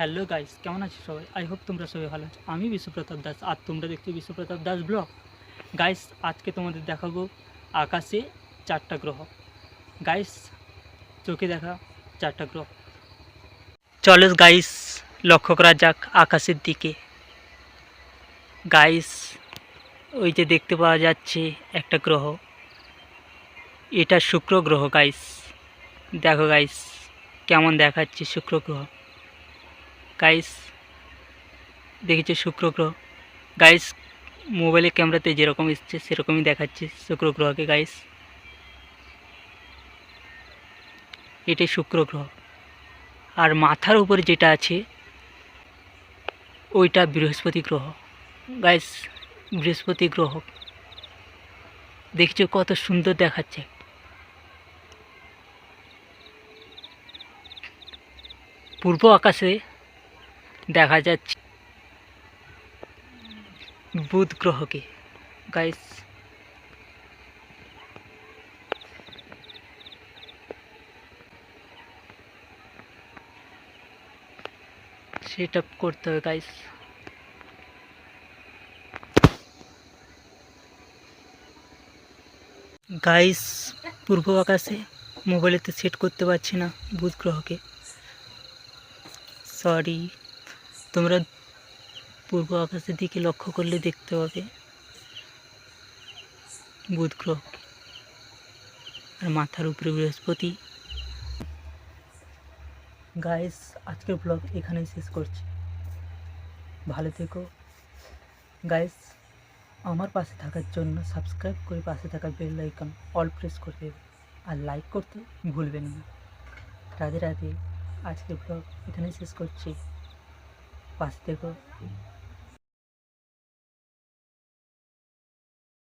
Hello guys কেমন আছো সবাই? আই হোপ তোমরা সবাই ভালো আছো। আমি বিশ্বপ্রতাপ দাস, আর তোমরা দেখছ বিশ্বপ্রতাপ দাস ব্লগ। গাইস আজকে তোমাদের দেখাবো আকাশে চারটা গ্রহ। গাইস চোখে দেখা চারটা গ্রহ। চলো গাইস লক্ষ্য করা যাক আকাশের দিকে। গাইস ওই যে দেখতে পাওয়া যাচ্ছে একটা গ্রহ। এটা শুক্র গ্রহ গাইস দেখো গাইস কেমন দেখাচ্ছে শুক্র গ্রহ। গাইস দেখেছি শুক্র গ্রহ? গাইস মোবাইলের ক্যামেরাতে যেরকম এসছে, সেরকমই দেখাচ্ছে শুক্র গ্রহকে গাইস এটাই শুক্র গ্রহ। আর মাথার উপরে যেটা আছে, ওইটা বৃহস্পতি গ্রহ। গাইস বৃহস্পতি গ্রহ। দেখছ কত সুন্দর দেখাচ্ছে। পূর্ব আকাশে দেখা যাচ্ছে। বুধ গ্রহকে। গাইস সেট আপ করতে হবে গাইস গাইস পূর্ব আকাশে মোবাইলেতে সেট করতে পারছি না বুধ গ্রহকে। সরি তোমরা পূর্ব আকাশের দিকে লক্ষ্য করলে দেখতে পাবে বুধ গ্রহ আর মাথার উপরে বৃহস্পতি। গাইস আজকের ব্লগ এখানেই শেষ করছি। ভালো থেকো। গাইস আমার পাশে থাকার জন্য সাবস্ক্রাইব করে পাশে থাকা বেল আইকন অল প্রেস করে দেবে। আর লাইক করতে ভুলবেন না। রাধে রাধে। আজকের ব্লগ এখানেই শেষ করছি। পাশে থেকো